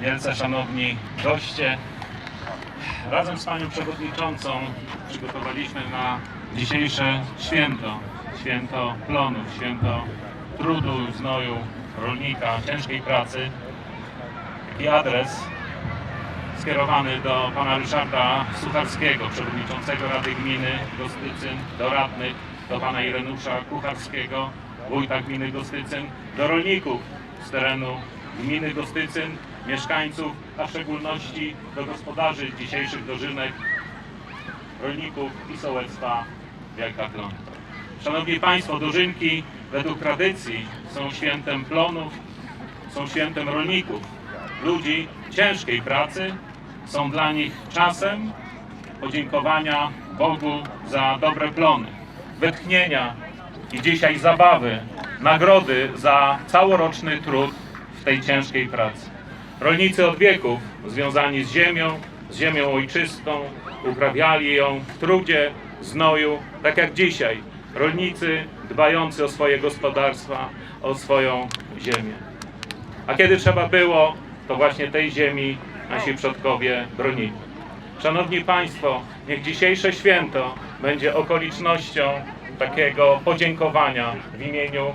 wielce szanowni goście. Razem z Panią Przewodniczącą przygotowaliśmy na dzisiejsze święto. Święto plonów, święto trudu, znoju rolnika, ciężkiej pracy. Taki adres skierowany do Pana Ryszarda Sucharskiego, Przewodniczącego Rady Gminy Gostycyn, do radnych, do Pana Irenusza Kucharskiego, Wójta Gminy Gostycyn, do rolników z terenu Gminy Gostycyn, mieszkańców, a w szczególności do gospodarzy dzisiejszych dożynek, rolników i sołectwa Wielka Klon. Szanowni Państwo, dożynki według tradycji są świętem plonów, są świętem rolników, ludzi ciężkiej pracy, są dla nich czasem podziękowania Bogu za dobre plony, wytchnienia i dzisiaj zabawy, nagrody za całoroczny trud w tej ciężkiej pracy. Rolnicy od wieków związani z ziemią, z ziemią ojczystą, uprawiali ją w trudzie, znoju, tak jak dzisiaj. Rolnicy dbający o swoje gospodarstwa, o swoją ziemię. A kiedy trzeba było, to właśnie tej ziemi nasi przodkowie bronili. Szanowni Państwo, niech dzisiejsze święto będzie okolicznością takiego podziękowania w imieniu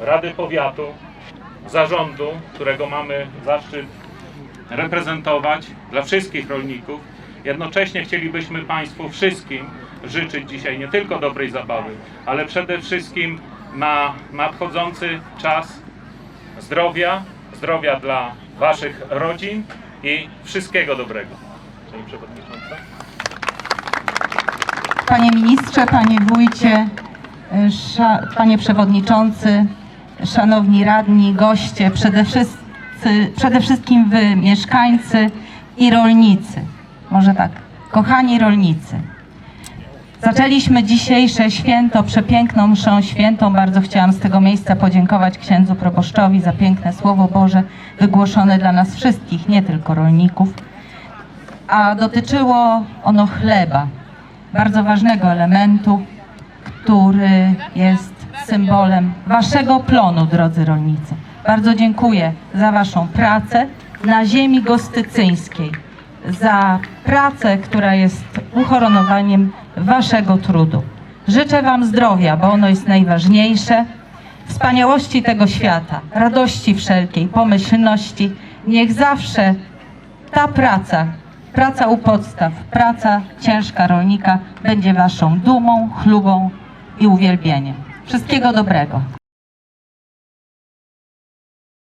Rady Powiatu, zarządu, którego mamy zaszczyt reprezentować dla wszystkich rolników. Jednocześnie chcielibyśmy Państwu wszystkim życzyć dzisiaj nie tylko dobrej zabawy, ale przede wszystkim na nadchodzący czas zdrowia, zdrowia dla Waszych rodzin i wszystkiego dobrego. Pani Przewodnicząca. Panie ministrze, panie wójcie, panie przewodniczący, szanowni radni, goście, przede, wszyscy, przede wszystkim wy, mieszkańcy i rolnicy. Może tak, kochani rolnicy. Zaczęliśmy dzisiejsze święto, przepiękną mszą świętą. Bardzo chciałam z tego miejsca podziękować księdzu proboszczowi za piękne Słowo Boże wygłoszone dla nas wszystkich, nie tylko rolników. A dotyczyło ono chleba bardzo ważnego elementu, który jest symbolem waszego plonu, drodzy rolnicy. Bardzo dziękuję za waszą pracę na ziemi gostycyńskiej, za pracę, która jest uhonorowaniem waszego trudu. Życzę wam zdrowia, bo ono jest najważniejsze, wspaniałości tego świata, radości wszelkiej, pomyślności. Niech zawsze ta praca, praca u podstaw, praca ciężka rolnika będzie waszą dumą, chlubą i uwielbieniem. Wszystkiego dobrego.